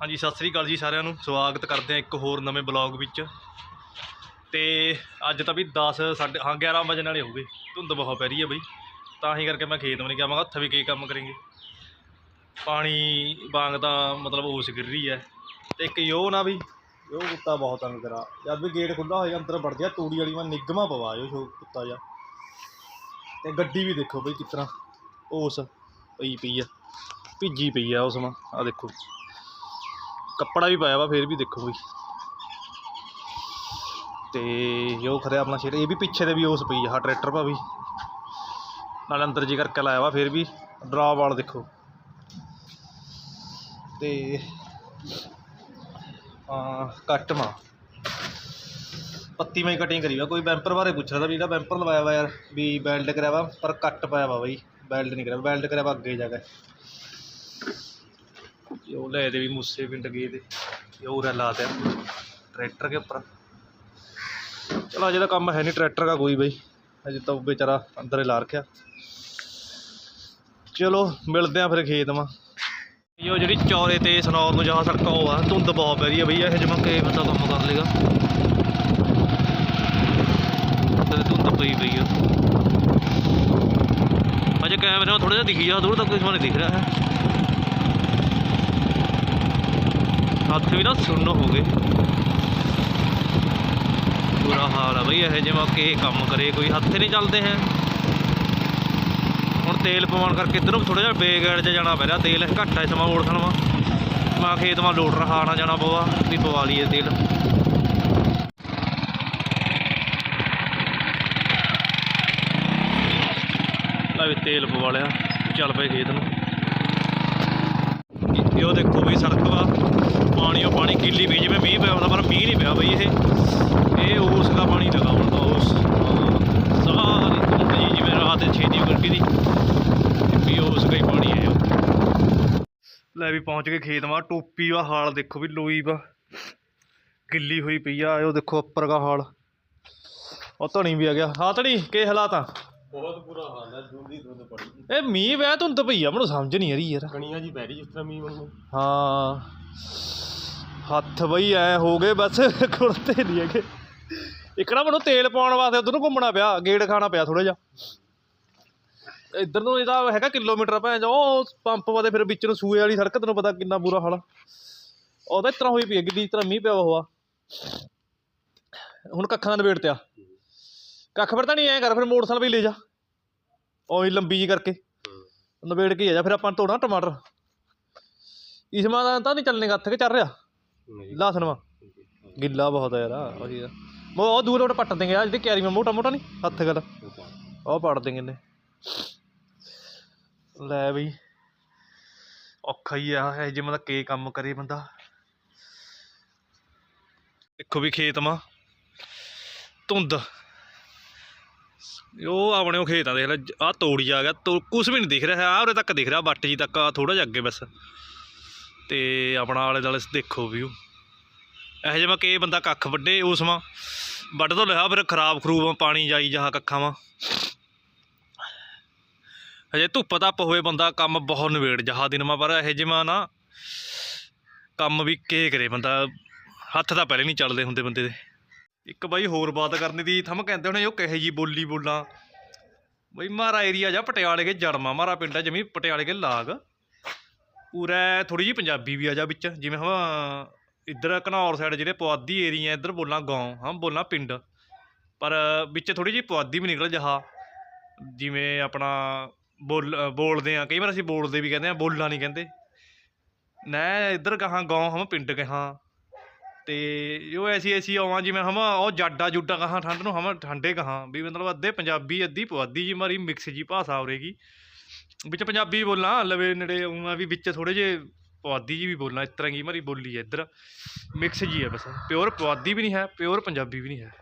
ਹਾਂਜੀ, ਸਤਿ ਸ੍ਰੀ ਅਕਾਲ ਜੀ ਸਾਰਿਆਂ ਨੂੰ। ਸਵਾਗਤ ਕਰਦੇ ਹਾਂ ਇੱਕ ਹੋਰ ਨਵੇਂ ਬਲੌਗ ਵਿੱਚ। ਤੇ ਅੱਜ ਤਾਂ ਵੀ 10 ਸਾਢੇ, ਹਾਂ 11 ਵਜੇ ਨਾਲੇ ਹੋ ਗਏ। ਧੁੰਦ ਬਹੁਤ ਪੈ ਰਹੀ ਹੈ ਬਈ। ਤਾਂ ਹੀ ਕਰਕੇ ਮੈਂ ਖੇਤ ਵੀ ਨਹੀਂ ਗਿਆ। ਮੈਂ ਕਿਹਾ ਹੱਥ ਵੀ ਕੀ ਕੰਮ ਕਰਾਂਗੇ ਪਾਣੀ ਵਾਂਗ ਤਾਂ ਮਤਲਬ ਓਸ ਗਿਰ ਰਹੀ ਹੈ। ਤੇ ਇੱਕ ਯੋ ਨਾ ਵੀ ਉਹ ਕੁੱਤਾ ਬਹੁਤ ਤੰਗ ਕਰਾ ਜਦ ਵੀ ਗੇਟ ਖੁੱਲਾ ਹੋਇਆ, ਅੰਦਰ ਵੜ ਗਿਆ ਤੂੜੀ ਵਾਲੀ ਮੈਂ ਨਿਗਮਾ ਪਵਾ ਜੋ ਸ਼ੋ ਕੁੱਤਾ ਜਾ ਤੇ ਗੱਡੀ ਵੀ ਦੇਖੋ ਬਈ ਕਿਸ ਤਰ੍ਹਾਂ। ਓਸ ਪਈ ਪਈ ਆ। ਭਿੱਜੀ ਪਈ ਆ ਉਸ ਮਾ। ਆ ਦੇਖੋ। ਕੱਪੜਾ ਵੀ ਪਾਇਆ ਵਾ, ਫੇਰ ਵੀ ਦੇਖੋ ਬਈ। ਤੇ ਜੋ ਖਰਿਆ ਆਪਣਾ ਸ਼ੇਰ, ਇਹ ਵੀ ਪਿੱਛੇ ਦੇ ਵੀ ਉਸ ਪਈ ਆ ਟਰੈਕਟਰ ਭਾ ਨਾਲ ਅੰਦਰ ਜੀ ਕਰਕੇ ਲਾਇਆ ਵਾ, ਫੇਰ ਵੀ। ਡਰਾ ਵਾਲ ਦੇਖੋ। ਤੇ ਆ, ਕੱਟ ਪੱਤੀ ਮੈਂ ਕਟਿੰਗ ਕਰੀ ਵਾ, ਕੋਈ ਬੈਂਪਰ ਬਾਰੇ ਪੁੱਛ ਰਿਹਾ ਵੀ ਜਿਹੜਾ ਬੈਂਪਰ ਲਵਾਇਆ ਵਾ ਯਾਰ, ਵੀ ਬੈਲਟ ਕਰਿਆ ਵਾ, ਪਰ ਕੱਟ ਪਾਇਆ ਵਾ ਬਈ ਬੈਲਟ ਨਹੀਂ ਕਰਿਆ ਬੈਲਟ ਕਰਿਆ ਵਾ ਅੱਗੇ ਜਾ ਕੇ। ये वो ले भी मुझसे पिंड गए थे ये और ला दिया ट्रैक्टर के ऊपर चलो अजे तो काम है नहीं ट्रैक्टर का कोई भाई अजे तो बेचारा अंदर ही ला रखा ਚਲੋ ਮਿਲਦੇ ਆ ਫਿਰ ਖੇਤ ਮਾ ਇਹ ਜਿਹੜੀ ਚੌਰੇ ਤੇ ਸਨੌਰ ਨੂੰ ਜਹਾ ਸੜਕਾਂ ਉਹ ਆ ਧੁੰਦ ਬਹੁਤ ਪੈ ਰਹੀ ਹੈ ਬਈ ਇਹ ਜਮਾ ਕੇ ਬੰਦਾ ਕੰਮ ਕਰ ਲੇਗਾ ਤੇ ਧੁੰਦ ਪਈ ਪਈ ਆ ਅਜੇ ਕੈਮਰੇ ਨਾਲ ਥੋੜਾ ਜਿਹਾ ਦਿਖੀ ਜਾ ਦੂਰ ਤੱਕ ਕੁਝ ਨਹੀਂ ਦਿਖ ਰਿਹਾ ਹੈ ਹੱਥ ਵੀ ਨਾ ਸੁੰਨ ਹੋ ਗਏ। ਬੁਰਾ ਹਾਲ ਆ ਬਈ, ਇਹ ਜਿਵੇਂ ਕਿ ਕੰਮ ਕਰੇ, ਕੋਈ ਹੱਥ ਨਹੀਂ ਚੱਲਦੇ ਹੈ। ਹੁਣ ਤੇਲ ਪਵਾਉਣ ਕਰਕੇ ਇੱਧਰੋਂ ਥੋੜਾ ਜਿਹਾ ਬੇਗੜ 'ਚ ਜਾਣਾ ਪੈ ਰਿਹਾ, ਤੇਲ ਘੱਟ ਹੈ ਸਮਾਂ ਓੜਖਣ ਵਾ ਮੈਂ ਖੇਤ ਮਾ ਲੋਡ ਰਹਾ ਨਾ ਜਾਣਾ ਪਵਾ ਵੀ ਪਵਾ ਲਈਏ ਤੇਲ। ਲੈ ਵੀ ਤੇਲ ਪਵਾ ਲਿਆ, ਚੱਲ ਪਏ ਖੇਤ ਨੂੰ ਇਹ ਉਹ ਦੇਖੋ ਬਈ ਸੜਕ ਵਾ ਗਿੱਲੀ ਪਈ ਜਿਵੇਂ ਮੀਂਹ ਪਿਆ ਹੁੰਦਾ ਪਰ ਮੀਂਹ ਨਹੀਂ ਪਿਆ ਬਈ ਇਹ। ਇਹ ਉਸ ਦਾ ਪਾਣੀ ਲਗਾ ਹੁਣ ਤਾਂ ਉਸ ਸਾਰੀ ਧੁੰਦ ਜਿਵੇਂ ਰਾਤ ਦੇ ਛੇਤੀ ਗੱਡੀ ਦੀ ਵੀ ਉਸ ਦਾ ਹੀ ਪਾਣੀ ਉਹ। ਲੈ ਵੀ ਪਹੁੰਚ ਗਏ ਖੇਤ ਮਾ ਟੋਪੀ ਦਾ ਹਾਲ ਦੇਖੋ ਵੀ ਲੋਈ ਵਾ। ਗਿੱਲੀ ਹੋਈ ਪਈ ਆ ਉਹ ਦੇਖੋ ਉੱਪਰ ਦਾ ਹਾਲ। ਉਹ ਧਣੀ ਵੀ ਆ ਗਿਆ। ਹਾਂ ਧਣੀ ਕੀ ਹਾਲਾਤ ਆ? ਬਹੁਤ ਬੁਰਾ ਹਾਲ ਹੈ ਦੁੱਧ ਦੀ ਦੁੱਧ ਪੜੀ ਇਹ ਮੀਂਹ ਪਿਆ ਧੁੰਦ ਪਈ ਆ ਮੈਨੂੰ ਸਮਝ ਨਹੀਂ ਆ ਰਹੀ ਯਾਰ। ਕਣੀਆਂ ਜੀ ਪੈ ਰਹੀ ਜਿਸ ਤਰ੍ਹਾਂ ਮੀਂਹ ਵਾਂਗੂ। ਹਾਂ। ਹੱਥ ਬਈ, ਐ ਹੋ ਗਏ ਬਸ, ਕੁੜਤੇ ਨਹੀਂ ਹੈਗੇ। ਇੱਕ ਨਾ ਮੈਨੂੰ ਤੇਲ ਪਾਉਣ ਵਾਸਤੇ ਉਧਰ ਨੂੰ ਘੁੰਮਣਾ ਪਿਆ, ਗੇੜ ਖਾਣਾ ਪਿਆ ਥੋੜਾ ਜਿਹਾ। ਇੱਧਰ ਨੂੰ ਇਹਦਾ ਹੈਗਾ ਕਿਲੋਮੀਟਰ ਭੈਣ ਜੋ ਉਹ ਪੰਪ ਵਾਦੇ ਫਿਰ ਵਿੱਚ ਨੂੰ ਸੂਏ ਵਾਲੀ ਸੜਕ, ਤੈਨੂੰ ਪਤਾ ਕਿੰਨਾ ਬੁਰਾ ਹਾਲ ਆ। ਉਹਦਾ ਇਸ ਤਰ੍ਹਾਂ ਹੋਈ ਪਈ ਹੈ, ਗਿੱਲੀ ਇਸ ਤਰ੍ਹਾਂ ਮੀਂਹ ਪਿਆ ਹੋਆ ਹੁਣ ਕੱਖਾਂ ਦਾ ਨਵੇੜ ਤੇ ਆ ਕੱਖ ਫਿਰ ਤਾਂ ਨਹੀਂ ਐ ਕਰ, ਫਿਰ ਮੋਟਰਸਾਈਕਲ ਵੀ ਲੈ ਜਾ। ਉਹੀ ਲੰਬੀ ਜੀ ਕਰਕੇ। ਨਵੇੜ ਕੇ ਆ ਜਾ, ਫਿਰ ਆਪਾਂ ਤੋੜਨਾ ਟਮਾਟਰ। ਇਸ ਮਾਂ ਦਾ ਤਾਂ ਨਹੀਂ ਚੱਲਣੇ ਹੱਥ ਕੇ, ਚੱਲ ਰਿਹਾ। ਲਾਸਨ ਵਾ। ਗਿੱਲਾ ਬਹੁਤ ਹੈ ਯਾਰ ਉਹੀ ਆ। ਮੈਂ ਉਹ ਦੂਰ ਦੂਰ ਪੱਟ ਦੇਂਗੇ ਆ ਜਿਹੜੀ ਕਿਆਰੀ ਮੈਂ ਮੋਟਾ ਮੋਟਾ ਨਹੀਂ ਹੱਥ ਗੱਲ। ਉਹ ਪੱਟ ਦੇਂਗੇ ਨੇ। ਲੈ ਬਈ। ਔਖਾ ਹੀ ਆ ਇਹ ਜਿਵੇਂ ਦਾ ਕੇ ਕੰਮ ਕਰੇ ਬੰਦਾ। ਦੇਖੋ ਵੀ ਖੇਤ ਮਾ। ਧੁੰਦ। ਉਹ ਆਪਣੇ ਉਹ ਖੇਤ ਆ ਦੇਖ ਲੈ ਆ ਤੋੜੀ ਆ ਗਿਆ ਤੋ ਕੁਛ ਵੀ ਨਹੀਂ ਦਿਖ ਰਿਹਾ ਆ ਉਰੇ ਤੱਕ ਦਿਖ ਰਿਹਾ ਬੱਟ ਜੀ ਤੱਕ ਥੋੜਾ ਜਿਹਾ ਅੱਗੇ ਬਸ। ਤੇ ਆਪਣਾ ਆਲੇ ਦੁਆਲੇ ਦੇਖੋ ਵੀਊ ਇਹੋ ਜਿਹਾ ਕਿ ਬੰਦਾ ਕੱਖ ਵੱਡੇ ਉਸ ਵਾਂ। ਵੱਢ ਤੋਂ ਲਿਆ ਫਿਰ ਖਰਾਬ ਖਰੂਬ ਪਾਣੀ ਜਾਈ ਜਹਾ ਕੱਖਾਂ ਵਾਂ। ਹਜੇ ਧੁੱਪ ਧੱਪ ਹੋਏ ਬੰਦਾ, ਕੰਮ ਬਹੁਤ ਨਵੇੜ ਜਹਾ ਦਿਨ ਮਾ ਪਰ ਇਹੋ ਜਿਹਾ ਨਾ ਕੰਮ ਵੀ ਕੇ ਕਰੇ ਬੰਦਾ। ਹੱਥ ਤਾਂ ਪਹਿਲੇ ਨਹੀਂ ਚੱਲਦੇ ਹੁੰਦੇ ਬੰਦੇ ਦੇ। ਇੱਕ ਬਾਈ ਹੋਰ ਬਾਤ ਕਰਨੀ ਦੀ, ਥਮ ਕਹਿੰਦੇ ਹੁਣੇ ਉਹ ਕਹੇ ਜੀ ਬੋਲੀ ਬੋਲਾਂ। ਬਈ ਮਾਰਾ ਏਰੀਆ ਜਾ ਪਟਿਆਲੇ ਕੇ ਜੜਮਾ ਮਾਰਾ ਪਿੰਡ ਆ ਜਮੀ ਪਟਿਆਲੇ ਕੇ ਲਾਗ। ਪੂਰਾ ਥੋੜ੍ਹੀ ਜਿਹੀ ਪੰਜਾਬੀ ਵੀ ਆ ਜਾ ਵਿੱਚ, ਜਿਵੇਂ ਹਵਾ, ਇੱਧਰ ਘਨੌਰ ਸਾਈਡ ਜਿਹੜੇ ਪੁਆਧੀ ਏਰੀਆ ਇੱਧਰ ਬੋਲਾਂ ਗਾਉਂ ਹਮ ਬੋਲਾਂ ਪਿੰਡ। ਪਰ ਵਿੱਚ ਥੋੜ੍ਹੀ ਜਿਹੀ ਪੁਆਧੀ ਵੀ ਨਿਕਲ ਜਹਾ। ਜਿਵੇਂ ਆਪਣਾ ਬੋਲ, ਬੋਲਦੇ ਆ, ਕਈ ਵਾਰ ਅਸੀਂ ਬੋਲਦੇ ਵੀ ਕਹਿੰਦੇ ਆ, ਬੋਲਾਂ ਨਹੀਂ ਕਹਿੰਦੇ। ਮੈਂ ਇੱਧਰ ਕਹਾਂ, ਗਾਉਂ ਹਮ ਪਿੰਡ ਕਹਾਂ। ਤੇ ਜੋ ਐਸੀ ਐਸੀ ਆਵਾਂ ਜਿਵੇਂ ਹਮ ਉਹ ਜਾਡਾ ਜੁੱਡਾ ਕਹਾਂ, ਠੰਡ ਨੂੰ ਹਮ ਠੰਡੇ ਕਹਾਂ। ਵੀ ਮਤਲਬ ਅੱਧੇ ਪੰਜਾਬੀ, ਅੱਧੀ ਪੁਆਧੀ ਜੀ ਮਾਰੀ ਮਿਕਸ ਜੀ ਭਾਸ਼ਾ ਹੋਰੇਗੀ ਵਿੱਚ ਪੰਜਾਬੀ ਬੋਲਾਂ, ਲਵੇ ਨੇੜੇ ਉਹਾਂ ਵੀ ਵਿੱਚ ਥੋੜੇ ਜੇ ਪੁਆਧੀ ਜੀ ਵੀ ਬੋਲਾਂ, ਇਸ ਤਰ੍ਹਾਂ ਕੀ ਮਾਰੀ ਬੋਲੀ ਹੈ ਇੱਧਰ। ਮਿਕਸ ਜੀ ਹੈ ਬਸ ਪਿਓਰ ਪੁਆਧੀ ਵੀ ਨਹੀਂ ਹੈ ਪਿਓਰ ਪੰਜਾਬੀ ਵੀ ਨਹੀਂ ਹੈ।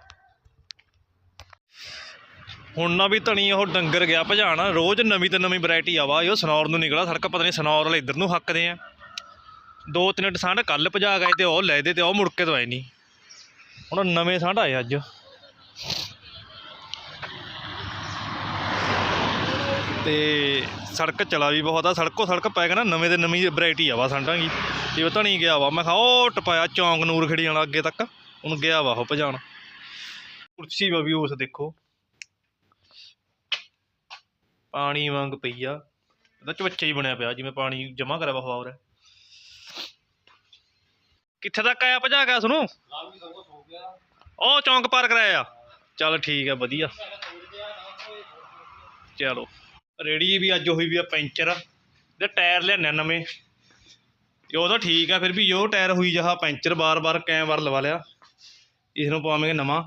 ਹੁਣ ਨਾ ਵੀ ਧਣੀ ਉਹ ਡੰਗਰ ਗਿਆ ਭਜਾਣ, ਰੋਜ਼ ਨਵੀਂ ਤੇ ਨਵੀਂ ਵੈਰਾਈਟੀ ਆਵਾ, ਇਹ ਸਨੌਰ ਨੂੰ ਨਿਕਲਾ ਸੜਕ ਪਤਾ ਨਹੀਂ ਸਨੌਰ ਵਾਲੇ ਇੱਧਰ ਨੂੰ ਹੱਕਦੇ ਆ। ਦੋ ਤਿੰਨ ਡਸਾਂਡ ਕੱਲ ਭਜਾ ਗਏ ਤੇ ਉਹ ਲੈ ਦੇ ਤੇ ਉਹ ਮੁੜ ਕੇ ਤੋਂ ਆਏ ਨਹੀਂ। ਹੁਣ ਨਵੇਂ ਸਾਂਢ ਆਏ ਅੱਜ। ਤੇ ਸੜਕ ਚਲਾ ਵੀ ਬਹੁਤ ਆ, ਸੜਕੋ ਸੜਕ ਪੈ ਗਿਆ ਨਾ ਨਵੇਂ ਦੇ ਨਵੀਂ ਵੈਰਾਈਟੀ ਆ ਵਾ ਸੰਡਾਂ ਦੀ। ਇਹ ਪਤਾ ਨਹੀਂ ਗਿਆ ਵਾ, ਮੈਂ ਕਿਹਾ ਉਹ ਟਪਾਇਆ ਚੌਂਕ ਨੂਰ ਖੜੀ ਵਾਲਾ ਅੱਗੇ ਤੱਕ ਹੁਣ ਗਿਆ ਵਾ ਉਹ ਭਜਾਣ ਕੁਰਸੀ ਵਾ ਵੀ ਉਸ ਦੇਖੋ। ਪਾਣੀ ਵਾਂਗ ਪਈ ਆ ਇਹਦਾ ਚਵੱਚਾ ਹੀ ਬਣਿਆ ਪਿਆ, ਜਿਵੇਂ ਪਾਣੀ ਜਮਾ ਕਰਿਆ ਵਾ ਹਵਾ ਉਰੇ। ਕਿੱਥੇ ਤੱਕ ਆਇਆ ਭਜਾ ਗਿਆ ਸੁਣੋ ਉਹ ਚੌਂਕ ਪਾਰ ਕਰਾਇਆ। ਚੱਲ ਠੀਕ ਆ, ਵਧੀਆ। ਚਲੋ। ਰੇੜੀ ਵੀ ਅੱਜ ਹੋਈ ਵੀ ਆ, ਪੈਂਚਰ ਤੇ ਟਾਇਰ ਲਿਆਣੇ ਨਵੇਂ। ਤੇ ਉਹ ਤਾਂ ਠੀਕ ਆ, ਫਿਰ ਵੀ ਜੋ ਟਾਇਰ ਹੋਈ ਜਹਾ ਪੈਂਚਰ ਬਾਰ-ਬਾਰ ਕੈ ਵਾਰ ਲਵਾ ਲਿਆ। ਇਸ ਨੂੰ ਪਾਵਾਂਗੇ ਨਵਾਂ।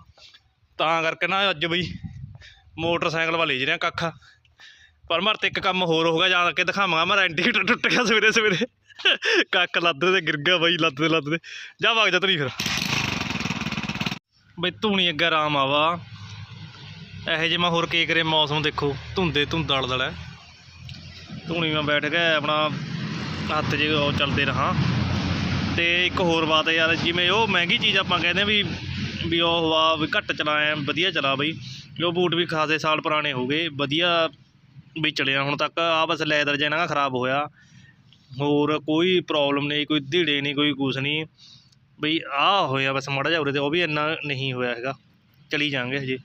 ਤਾਂ ਕਰਕੇ ਨਾ ਅੱਜ ਬਈ ਮੋਟਰਸਾਈਕਲ ਵਾਲੇ ਜਿਹੜੇ ਕੱਖ। ਪਰ ਮਰ ਤੇ ਇੱਕ ਕੰਮ ਹੋਰ ਹੋ ਗਿਆ, ਜਾ ਕੇ ਦਿਖਾਵਾਂਗਾ ਮੈਂ ਰੈਂਡੀਏਟਰ ਟੁੱਟ ਗਿਆ ਸਵੇਰੇ ਸਵੇਰੇ ਕੱਖ ਲੱਦ ਤੇ ਗਿਰ ਗਿਆ ਬਈ, ਲੱਦ ਤੇ ਲੱਦ ਤੇ ਜਾ ਵਗ ਜਾ ਤਰੀ ਫਿਰ। ਬਈ ਧੂਣੀ ਅੱਗੇ ਆਰਾਮ ਆਵਾ। ਇਹੋ ਜਿਹੇ ਮੈਂ ਹੋਰ ਕੀ ਕਰੇ ਮੌਸਮ ਦੇਖੋ, ਧੁੰਦੇ ਧੁੰਦ ਦਲ ਹੈ। ਧੂਣੀ ਮੈਂ ਬੈਠ ਕੇ ਆਪਣਾ ਹੱਥ ਜੇ ਉਹ ਚੱਲਦੇ ਰਹਾ। ਤੇ ਇੱਕ ਹੋਰ ਬਾਤ ਹੈ ਯਾਰ, ਜਿਵੇਂ ਉਹ ਮਹਿੰਗੀ ਚੀਜ਼ ਆਪਾਂ ਕਹਿੰਦੇ ਵੀ ਵੀ ਉਹ ਹਵਾ ਵੀ ਘੱਟ ਚਲਾਇਆ, ਵਧੀਆ ਚਲਾ ਬਈ। ਉਹ ਬੂਟ ਵੀ ਖਾਸੇ ਸਾਲ ਪੁਰਾਣੇ ਹੋ ਗਏ, ਵਧੀਆ ਵੀ ਚਲਿਆ, ਹੁਣ ਤੱਕ ਆ ਬਸ ਲੈਦਰ ਜਿਹਾ ਇਹਨਾਂ ਖਰਾਬ ਹੋਇਆ। ਹੋਰ ਕੋਈ ਪ੍ਰੋਬਲਮ ਨਹੀਂ, ਕੋਈ ਧੀੜੇ ਨਹੀਂ, ਕੋਈ ਕੁਛ ਨਹੀਂ। ਬਈ ਆ ਹੋਇਆ ਬਸ ਮਾੜਾ ਜਿਹਾ ਉਰੇ ਤੇ, ਉਹ ਵੀ ਇੰਨਾ ਨਹੀਂ ਹੋਇਆ ਹੈਗਾ। ਚਲੀ ਜਾਾਂਗੇ ਹਜੇ।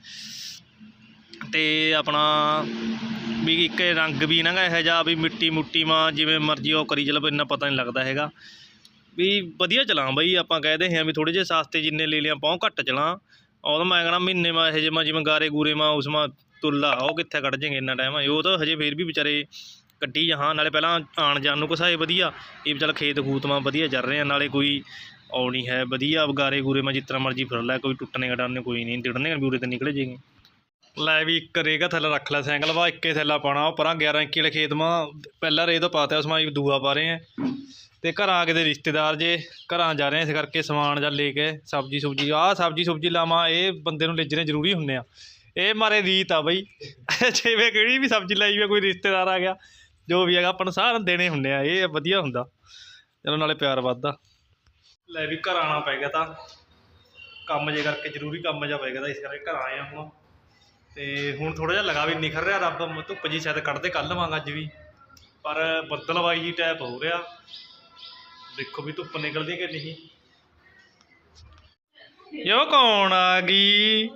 ਤੇ ਆਪਣਾ ਵੀ ਇੱਕ ਰੰਗ ਵੀ ਨਾ ਦਾ ਇਹੋ ਜਿਹਾ ਵੀ ਮਿੱਟੀ ਮੁੱਟੀ ਮਾਂ ਜਿਵੇਂ ਮਰਜ਼ੀ ਉਹ ਕਰੀ ਚੱਲ ਇੰਨਾ ਪਤਾ ਨਹੀਂ ਲੱਗਦਾ ਹੈਗਾ। ਵੀ ਵਧੀਆ ਚਲਾਂ ਬਈ, ਆਪਾਂ ਕਹਦੇ ਹਾਂ ਵੀ ਥੋੜੇ ਜਿਹੇ ਸਸਤੇ ਜਿੰਨੇ ਲੈ ਲਿਆ ਪਾਉ ਘੱਟ ਚਲਾਂ। ਉਹ ਤਾਂ ਮੈਂ ਕਹਣਾ ਮਹੀਨੇ ਮਾ ਇਹੋ ਜਿਹੇ ਜਿਵੇਂ ਗਾਰੇ ਗੂਰੇ ਮਾ ਉਸ ਮਾ ਤੁੱਲਾ, ਉਹ ਕਿੱਥੇ ਕੱਢ ਜਾਏਗੇ ਇੰਨਾ ਟਾਈਮ ਉਹ ਤਾਂ ਹਜੇ ਫੇਰ ਵੀ ਵਿਚਾਰੇ ਕੱਢੀ ਜਹਾਂ, ਨਾਲੇ ਪਹਿਲਾਂ ਆਣ ਜਾਣ ਨੂੰ ਘਸਾਏ ਵਧੀਆ। ਇਹ ਵੀ ਚੱਲ ਖੇਤ ਖੂਤ ਮਾ ਵਧੀਆ ਚੱਲ ਰਹੇ ਆ, ਨਾਲੇ ਕੋਈ ਉਹ ਨਹੀਂ ਹੈ, ਵਧੀਆ, ਗਾਰੇ ਗੂਰੇ ਮਾ ਜਿਸ ਤਰ੍ਹਾਂ ਮਰਜ਼ੀ ਫਿਰ ਲੈ, ਕੋਈ ਟੁੱਟਣੇ ਘਟਾਣੇ ਕੋਈ ਨਹੀਂ ਟੁੱਟਣੇ ਵੀ ਉਰੇ ਤੇ ਨਿਕਲ ਜਾਏਗੇ। ਲੈ ਵੀ ਇੱਕ ਰੇਗਾ ਥੱਲੇ ਰੱਖ ਲੈ ਸਾਈਕਲ ਵਾ, ਇੱਕੇ ਥੈਲਾ ਪਾਉਣਾ, ਉਹ ਪਰਾਂ 11 ਇੱਕੀ ਵਾਲੇ ਖੇਤ ਮਾ, ਪਹਿਲਾ ਰੇ ਤੋਂ ਪਾਤਾ, ਉਸ ਮਾ ਦੂਆ ਪਾ ਰਹੇ ਆ। ਤੇ ਘਰਾਂ ਕਿਤੇ ਰਿਸ਼ਤੇਦਾਰ ਜੇ, ਘਰਾਂ ਜਾ ਰਹੇ ਇਸ ਕਰਕੇ ਸਮਾਨ ਜਾਂ ਲੈ ਕੇ ਸਬਜੀ ਸੁਬਜੀ, ਆਹ ਸਬਜੀ ਸੁਬਜੀ ਲਾਵਾਂ, ਇਹ ਬੰਦੇ ਨੂੰ ਲਿਜਣੇ ਜ਼ਰੂਰੀ ਹੁੰਨੇ ਆ। ਇਹ ਮਾਰੇ ਰੀਤ ਆ ਬਈ। ਜਿਵੇਂ ਕਿਹੜੀ ਵੀ ਸਬਜੀ ਲਾਈ ਹੋਈ ਕੋਈ ਰਿਸ਼ਤੇਦਾਰ ਆ ਗਿਆ, ਜੋ ਵੀ ਹੈਗਾ, ਆਪਾਂ ਨੂੰ ਸਾਰਿਆਂ ਨੂੰ ਦੇਣੇ ਹੁੰਨੇ ਆ, ਇਹ ਵਧੀਆ ਹੁੰਦਾ। ਚਲੋ ਨਾਲੇ ਪਿਆਰ ਵੱਧਦਾ। ਲੈ ਵੀ ਘਰ ਆਣਾ ਪੈ ਗਿਆ ਤਾਂ, ਕੰਮ ਜੇ ਕਰਕੇ ਜ਼ਰੂਰੀ ਕੰਮ ਜਿਹਾ ਪੈ ਗਿਆ ਤਾਂ ਇਸ ਕਰਕੇ ਘਰ ਆਏ ਆ ਹੁਣ। ਤੇ ਹੁਣ ਥੋੜਾ ਜਿਹਾ ਲਗਾ ਵੀ ਨਿਖਰ ਰਿਹਾ ਰੱਬ ਧੁੱਪ ਜੀ ਸ਼ਾਇਦ ਕੱਢਦੇ ਕੱਲ੍ਹ ਵਾਂਗ ਅੱਜ ਵੀ। ਪਰ ਬੱਦਲਵਾਈ ਜੀ ਟਾਈਪ ਹੋ ਰਿਹਾ। ਦੇਖੋ ਵੀ ਧੁੱਪ ਨਿਕਲਦੀ ਹੈ ਕਿ ਨਹੀਂ। ਯੋ ਕੌਣ ਆ ਗਈ?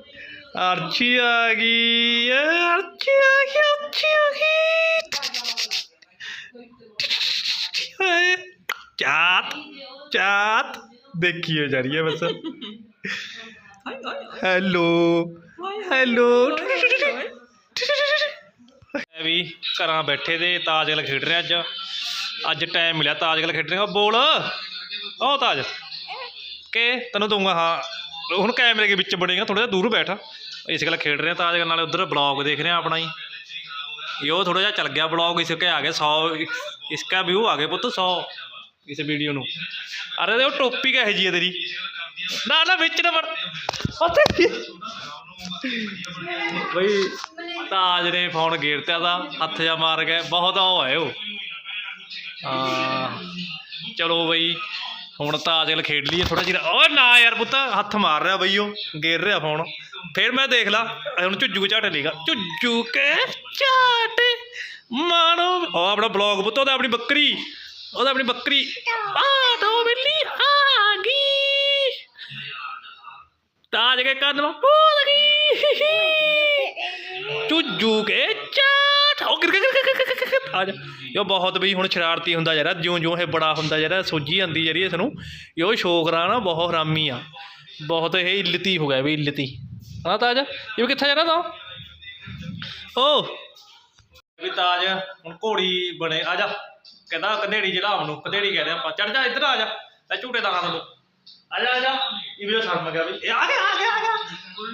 ਅਰਚੀ ਆ ਗਈ, ਏ ਅਰਚੀ ਆ ਗਈ ਅਰਚੀ ਆ ਗਈ। ਚਾਤ ਚਾਤ। ਦੇਖੀਏ ਜਾ ਰਹੀ ਹੈ ਬਸ। ਹੈਲੋ। ਹੈਲੋ। ਇਹ ਵੀ ਘਰਾਂ ਬੈਠੇ ਦੇ ਤਾਜਗਲ ਖੇਡ ਰਹੇ ਅੱਜ। ਅੱਜ ਟਾਈਮ ਮਿਲਿਆ ਤਾਜਗਲ ਖੇਡਣੇ ਦਾ ਬੋਲ। ਉਹ ਤਾਜ। ਕੇ? ਤੈਨੂੰ ਦਊਂਗਾ ਹਾਂ। ਹੁਣ ਕੈਮਰੇ ਦੇ ਵਿੱਚ ਬਣੇਗਾ ਥੋੜਾ ਜਿਹਾ ਦੂਰ ਬੈਠ। ਇਸ ਗੱਲ ਖੇਡ ਰਹੇ ਆ ਤਾਜਗਲ ਨਾਲੇ ਉਧਰ ਬਲੌਗ ਦੇਖ ਰਹੇ ਆ ਆਪਣਾ ਹੀ। ਇਹ ਉਹ ਥੋੜਾ ਜਿਹਾ ਚੱਲ ਗਿਆ ਬਲੌਗ ਇਸ ਕੇ ਆ ਗਏ 100 ਇਸਕਾ ਵਿਊ ਆ ਗਏ ਪੁੱਤ 100 ਇਸ ਵੀਡੀਓ ਨੂੰ। ਅਰੇ ਤੇ ਉਹ ਟੋਪੀ ਕਹੇ ਜੀ ਹੈ ਤੇਰੀ? ਨਾ ਨਾ ਵਿੱਚ ਨਾ ਵੜ। ਉੱਥੇ। ਬਈ ਤਾਜ ਨੇ ਫੋਨ ਗੇਰਤਿਆ ਦਾ ਹੱਥ ਜਾ ਮਾਰ ਗਿਆ ਬਹੁਤ ਉਹ ਹੈ ਉਹ। ਹਾਂ ਚਲੋ ਬਈ ਹੁਣ ਤਾਜਲ ਖੇਡ ਲਈਏ ਥੋੜਾ ਜਿਹਾ। ਓ ਨਾ ਯਾਰ ਪੁੱਤ ਹੱਥ ਮਾਰ ਰਿਹਾ ਬਈ ਉਹ ਗੇਰ ਰਿਹਾ ਫੋਨ। ਫਿਰ ਮੈਂ ਦੇਖ ਲਾ ਹੁਣ ਝੁੱਜੂ ਝਾਟ ਲੇਗਾ ਝੁੱਜੂ ਕੇ ਝਾਟ ਮਾਣੋ ਉਹ ਆਪਣਾ ਬਲੌਗ ਪੁੱਤ ਉਹਦਾ ਆਪਣੀ ਬੱਕਰੀ ਉਹਦਾ ਆਪਣੀ ਬੱਕਰੀ। ਆ ਤਾਜ ਕੇ ਕੰਨ ਕੇ? ਝਾਟ ਉਹ ਗਿਰ ਗਿਰ ਆ ਜਾ ਇਹ ਬਹੁਤ ਵੀ ਹੁਣ ਸ਼ਰਾਰਤੀ ਹੁੰਦਾ ਜਰਾ ਜਿਉਂ ਜਿਉਂ ਇਹ ਬੜਾ ਹੁੰਦਾ ਜਰਾ ਸੋਝੀ ਜਾਂਦੀ ਜਿਹੜੀ ਇਸ ਨੂੰ। ਇਹ ਸ਼ੋਕਰਾ ਨਾ ਬਹੁਤ ਹਰਾਮੀ ਆ। ਬਹੁਤ ਇਹ ਇਲਤੀ ਹੋ ਗਿਆ ਵੀ ਇਲਤੀ। ਹਾਂ ਤਾਜ, ਇਹ ਵੀ ਕਿੱਥੇ ਜਾਣਾ ਤਾ? ਓ। ਵੀ ਤਾਜ, ਹੁਣ ਘੋੜੀ ਬਣੇ, ਆ ਜਾ। ਕਹਿੰਦਾ ਕੰਧੇੜੀ ਜਿਹੜਾ ਨੂੰ ਕੰਧੇੜੀ ਕਹਿੰਦੇ ਆਪਾਂ। ਚੜ ਜਾ ਇੱਧਰ ਆ ਜਾ। ਲੈ ਝੂਟੇ ਦਾ ਖਾਣ ਆ ਜਾ ਆ ਜਾ ਇਹ ਵੀ ਸ਼ਰਮ ਗਿਆ ਵੀ ਇਹ ਆ ਗਿਆ ਆ ਗਿਆ ਆ ਗਿਆ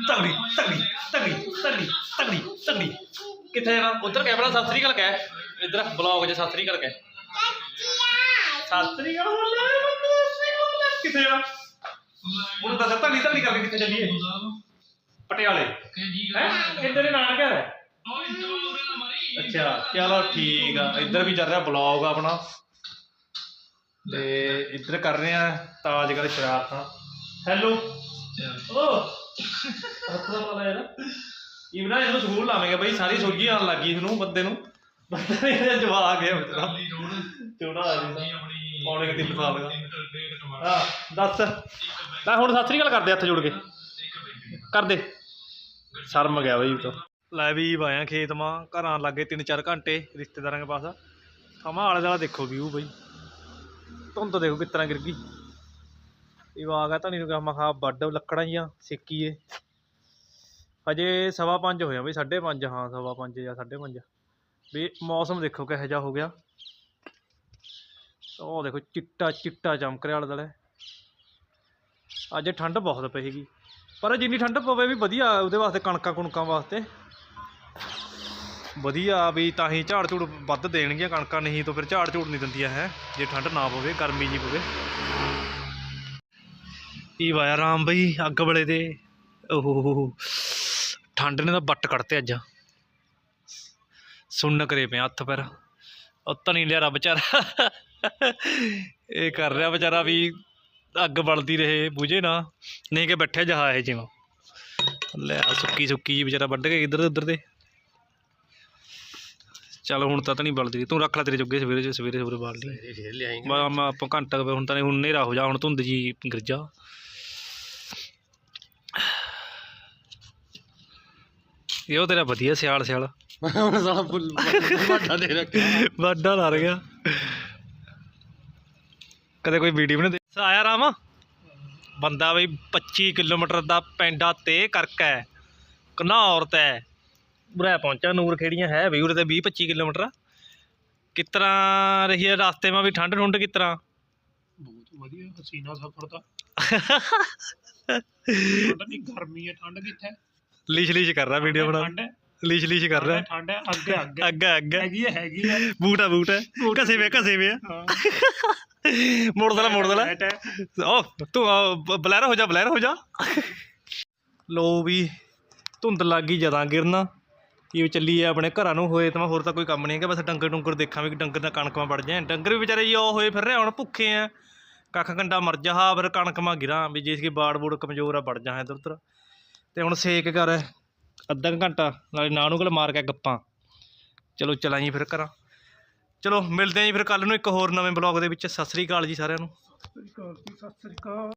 ਤਗੜੀ ਤਗੜੀ ਤਗੜੀ ਤਗੜੀ ਤਗੜੀ ਤਗੜੀ ਕਿੱਥੇ ਜਾਣਾ ਉਧਰ ਕੈਮਰਾ ਸਤਿ ਸ੍ਰੀ ਅਕਾਲ ਕਹਿ ਇੱਧਰ ਬਲੌਗ 'ਚ ਸਤਿ ਸ੍ਰੀ ਅਕਾਲ ਕਹਿ ਸਤਿ ਸ੍ਰੀ ਅਕਾਲ ਬੋਲੇ ਕਿੱਥੇ ਜਾਣਾ ਹੁਣ ਦੱਸ ਤਗੜੀ ਤਗੜੀ ਕਰਕੇ ਕਿੱਥੇ ਚੱਲੀਏ ਪਟਿਆਲੇ ਹੈ ਇੱਧਰ ਹੀ ਨਾਨਕ ਘਰ ਹੈ ਅੱਛਾ ਚਲੋ ਠੀਕ ਆ ਇੱਧਰ ਵੀ ਚੱਲ ਰਿਹਾ ਬਲੌਗ ਆਪਣਾ ਤੇ ਇੱਧਰ ਕਰ ਰਹੇ ਆ ਤਾਜਗੜ ਸ਼ਰਾਰਤਾਂ। ਹੈਲੋ ਓ ਹੱਥ ਪਤਾ ਯਾਰ। ਇਹ ਨਾ ਇਹਨੂੰ ਸਕੂਲ ਲਾਵਾਂਗੇ ਬਈ ਸਾਰੀ ਸੋਝੀ ਆਣ ਲੱਗੀ ਇਹਨੂੰ ਬੰਦੇ ਨੂੰ। ਪਤਾ ਨਹੀਂ ਜਵਾ ਆ ਗਿਆ ਚੋੜਾ ਆ ਜੀ ਆਪਣੀ ਹਾਂ ਦੱਸ। ਲੈ ਹੁਣ ਸਤਿ ਸ੍ਰੀ ਅਕਾਲ ਕਰਦੇ ਹੱਥ ਜੋੜ ਕੇ। ਕਰ ਦੇ ਸ਼ਰਮ ਗਿਆ ਬਈ ਤੋ। ਲੈ ਵੀ ਆਇਆ ਖੇਤ ਮਾਂ। ਘਰਾਂ ਲੱਗੇ 3-4 ਘੰਟੇ ਰਿਸ਼ਤੇਦਾਰਾਂ ਦੇ ਪਾਸ। ਸਮਾਂ ਆਲੇ ਦੁਆਲੇ ਦੇਖੋ ਵੀਊ ਬਈ। ਧੁੰਦ ਦੇਖੋ ਕਿਸ ਤਰ੍ਹਾਂ ਗਿਰ ਗਈ। ਇਹ ਆ ਗਿਆ ਧਣੀ ਨੂੰ ਕਿਹਾ, ਮੈਂ ਕਿਹਾ ਵੱਡ ਲੱਕੜਾਂ ਜੀਆਂ ਸਿੱਕੀਏ। ਹਜੇ ਸਵਾ ਪੰਜ ਹੋਇਆ ਬਈ 5:30 ਹਾਂ ਸਵਾ ਪੰਜ ਜਾਂ 5:30 ਵੀ ਮੌਸਮ ਦੇਖੋ ਕਿਹੋ ਜਿਹਾ ਹੋ ਗਿਆ। ਉਹ ਦੇਖੋ ਚਿੱਟਾ ਚਿੱਟਾ ਚਮਕ ਰਿਹਾ ਆਲੇ ਦੁਆਲੇ ਅੱਜ ਠੰਡ ਬਹੁਤ ਪਏਗੀ। ਪਰ ਜਿੰਨੀ ਠੰਡ ਪਵੇ ਵੀ ਵਧੀਆ, ਉਹਦੇ ਵਾਸਤੇ ਕਣਕਾਂ ਕੁਣਕਾਂ ਵਾਸਤੇ। ਵਧੀਆ ਵੀ ਤਾਂ ਹੀ ਝਾੜ ਝੂੜ ਵੱਧ ਦੇਣਗੀਆਂ ਕਣਕਾਂ, ਨਹੀਂ ਤਾਂ ਫਿਰ ਝਾੜ ਝੂੜ ਨਹੀਂ ਦਿੰਦੀਆਂ ਹੈ। ਜੇ ਠੰਡ ਨਾ ਪਵੇ, ਗਰਮੀ ਜੀ ਪਵੇ। ਇਹ ਵਾਇਆ ਰਾਮ ਬਈ, ਅੱਗ ਬਲੇ ਦੇ। ਓਹੋ। ਠੰਡ ਨੇ ਤਾਂ ਬੱਟ ਕੱਢਤੇ ਅੱਜ। ਸੁੰਨ ਕਰੇ ਪਿਆ ਹੱਥ ਪੈਰ। ਉਹ ਤਣੀ ਲਿਆ ਰੱਬ ਵਿਚਾਰਾ। ਇਹ ਕਰ ਰਿਹਾ ਵਿਚਾਰਾ ਵੀ ਅੱਗ ਬਲਦੀ ਰਹੇ, ਬੁਝੇ ਨਾ। ਨਹੀਂ ਕਿ ਬੈਠਿਆ ਜਹਾ ਇਹ ਜਿਵੇਂ। ਲੈ ਸੁੱਕੀ ਸੁੱਕੀ ਵਿਚਾਰਾ ਵੱਢ ਕੇ ਇੱਧਰ ਉੱਧਰ ਦੇ। ਚੱਲ ਹੁਣ ਤਾਂ ਤਾਂ ਨਹੀਂ ਬਲਦੀ ਤੂੰ ਰੱਖ ਲੈ ਤੇਰੇ ਜੋਗੇ ਸਵੇਰੇ ਸਵੇਰੇ ਸਵੇਰੇ ਬਾਲ ਲਈ ਫੇਰ ਲਿਆਏਂਗੇ ਮੈਂ ਮੈਂ ਆਪਾਂ ਘੰਟਾ ਕੁ ਹੁਣ ਤਾਂ ਨਹੀਂ ਹੁਣ ਹਨੇਰਾ ਹੋ ਜਾ ਹੁਣ ਧੁੰਦ ਜੀ ਗਿਰ ਜਾ ਇਹ ਉਹ ਤੇਰਾ ਵਧੀਆ ਸਿਆਲ ਸਿਆਲ। ਹੁਣ ਸਾਲਾ ਫੁੱਲ ਵੱਡਾ ਦੇ ਰੱਖਿਆ। ਵਾਡਾ ਲੜ ਗਿਆ ਕਦੇ ਕੋਈ ਵੀਡੀਓ ਵੀ ਨਹੀਂ ਦੇਖ ਆਇਆ ਰਾਮ ਬੰਦਾ ਬਈ 25 ਕਿਲੋਮੀਟਰ ਦਾ ਪੈਂਡਾ ਤੇ ਕਰਕਾ ਹੈ। ਘਨੌਰ ਤੇ ਉਰੇ ਪਹੁੰਚਾ ਨੂਰ ਖੇੜੀਆਂ ਹੈ ਵੀ ਉਰੇ ਤੇ 20 25 ਕਿਲੋਮੀਟਰ ਕਿਸ ਤਰ੍ਹਾਂ ਰਹੀ ਹੈ ਰਸਤੇ ਮਾ ਵੀ ਠੰਡ ਠੁੰਡ ਕਿਸ ਤਰ੍ਹਾਂ? ਬਹੁਤ ਵਧੀਆ ਹਸੀਨਾ ਸਫਰ ਦਾ ਨਹੀਂ ਗਰਮੀ ਹੈ ਠੰਡ ਕਿੱਥੇ ਲੀਸ਼ ਲੀਸ਼ ਕਰ ਰਿਹਾ ਵੀਡੀਓ ਬਣਾ। ਠੰਡ ਹੈ। ਲੀਸ਼ ਲੀਸ਼ ਕਰ ਰਿਹਾ। ਠੰਡ ਹੈ ਅੱਗੇ ਅੱਗੇ ਅੱਗਾ ਅੱਗਾ ਹੈਗੀ ਹੈ ਹੈਗੀ ਹੈ। ਬੂਟਾ ਬੂਟਾ ਘਸੇ ਵੇ ਘਸੇ ਵੇ ਹਾਂ। ਮੋੜ ਦਲਾ ਮੋੜ ਦਲਾ ਲਾਈਟ ਹੈ। ਓ ਤੂੰ ਬਲੈਰੋ ਹੋ ਜਾ ਬਲੈਰੋ ਹੋ ਜਾ। ਲੋ ਵੀ ਧੁੰਦ ਲੱਗ ਗਈ ਜਦਾਂ ਗਿਰਨਾ। ਇਹ ਚੱਲੀ ਆ ਆਪਣੇ ਘਰਾਂ ਨੂੰ ਹੋਏ ਤਾਂ ਮੈਂ ਹੋਰ ਤਾਂ ਕੋਈ ਕੰਮ ਨਹੀਂ ਹੈਗਾ ਬਸ ਡੰਗਰ ਡੁੰਗਰ ਦੇਖਾਂ ਵੀ ਡੰਗਰ ਦਾ ਕਣਕਾਂ ਵੜ ਜਾਏ। ਡੰਗਰ ਵੀ ਵਿਚਾਰੇ ਜੀ ਉਹ ਹੋਏ ਫਿਰ ਰਹੇ ਹੁਣ ਭੁੱਖੇ ਆ। ਕੱਖ ਕੰਡਾ ਮਰ ਜਾ ਫਿਰ ਕਣਕ ਮਾ ਗਿਰਾਂ ਵੀ ਜਿਸ ਕੀ ਬਾੜ ਬੂੜ ਕਮਜ਼ੋਰ ਆ ਵੜ ਜਾ ਇੱਧਰ ਉੱਧਰ ਤੇ ਹੁਣ ਸੇਕ ਕਰ ਅੱਧਾ ਕੁ ਘੰਟਾ ਨਾਲੇ ਨਾ ਨੂੰ ਕੋਲ ਮਾਰ ਕੇ ਗੱਪਾਂ। ਚਲੋ ਚਲਾਈ ਫਿਰ ਘਰਾਂ। ਚਲੋ ਮਿਲਦੇ ਆਂ ਜੀ ਫਿਰ ਕੱਲ ਨੂੰ ਇੱਕ ਹੋਰ ਨਵੇਂ ਬਲੌਗ ਦੇ ਵਿੱਚ। ਸਤਿ ਸ੍ਰੀ ਅਕਾਲ ਜੀ ਸਾਰਿਆਂ ਨੂੰ। ਸਤਿ ਸ੍ਰੀ ਅਕਾਲ ਜੀ, ਸਤਿ ਸ੍ਰੀ ਅਕਾਲ।